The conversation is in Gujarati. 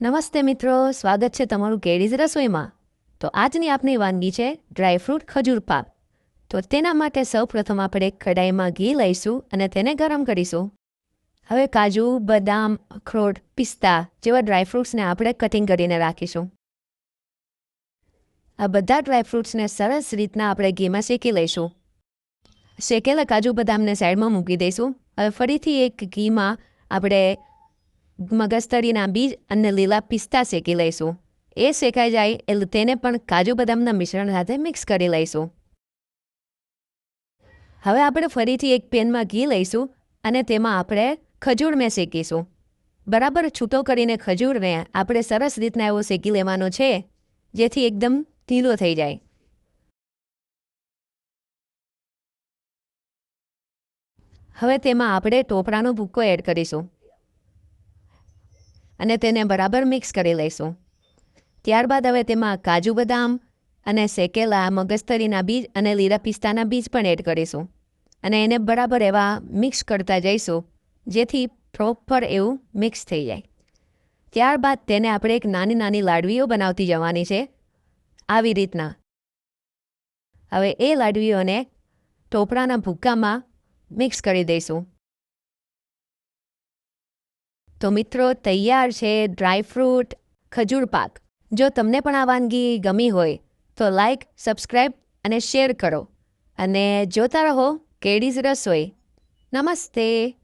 નમસ્તે મિત્રો, સ્વાગત છે તમારું કેડીઝ રસોઈમાં. તો આજની આપની વાનગી છે ડ્રાયફ્રૂટ ખજૂર પાક. તો તેના માટે સૌપ્રથમ આપણે કડાઈમાં ઘી લઈશું અને તેને ગરમ કરીશું. હવે કાજુ, બદામ, અખરોટ, પિસ્તા જેવા ડ્રાયફ્રૂટ્સને આપણે કટિંગ કરીને રાખીશું. આ બધા ડ્રાયફ્રૂટ્સને સરસ રીતના આપણે ઘીમાં શેકી લઈશું. શેકેલા કાજુ બદામને સાઈડમાં મૂકી દઈશું. હવે ફરીથી એક ઘીમાં આપણે મગજતરીના બીજ અને લીલા પિસ્તા શેકી લઈશું. એ શેકાઈ જાય એટલે તેને પણ કાજુ બદામના મિશ્રણ સાથે મિક્સ કરી લઈશું. હવે આપણે ફરીથી એક પેનમાં ઘી લઈશું અને તેમાં આપણે ખજૂરને શેકીશું. બરાબર છૂટો કરીને ખજૂરને આપણે સરસ રીતના એવો શેકી લેવાનો છે, જેથી એકદમ ઢીલો થઈ જાય. હવે તેમાં આપણે ટોપરાનો ભૂક્કો એડ કરીશું. અને તેને બરાબર મિક્સ કરી લઈશું. ત્યારબાદ હવે તેમાં કાજુ બદામ અને શેકેલા મગજતરીના બીજ અને લીલા પિસ્તાના બીજ પણ એડ કરીશું. અને એને બરાબર એવા મિક્સ કરતા જઈશું, જેથી પ્રોપર એવું મિક્સ થઈ જાય. ત્યારબાદ તેને આપણે એક નાની નાની લાડવીઓ બનાવતી જવાની છે, આવી રીતના. હવે એ લાડવીઓને ટોપરાના ભૂક્કામાં મિક્સ કરી દઈશું. તો મિત્રો, તૈયાર છે ડ્રાયફ્રૂટ ખજૂર પાક. જો તમને પણ આ વાનગી ગમી હોય, તો લાઈક સબસ્ક્રાઈબ અને શેર કરો. અને જોતા રહો કેડીઝ રસોઈ. નમસ્તે.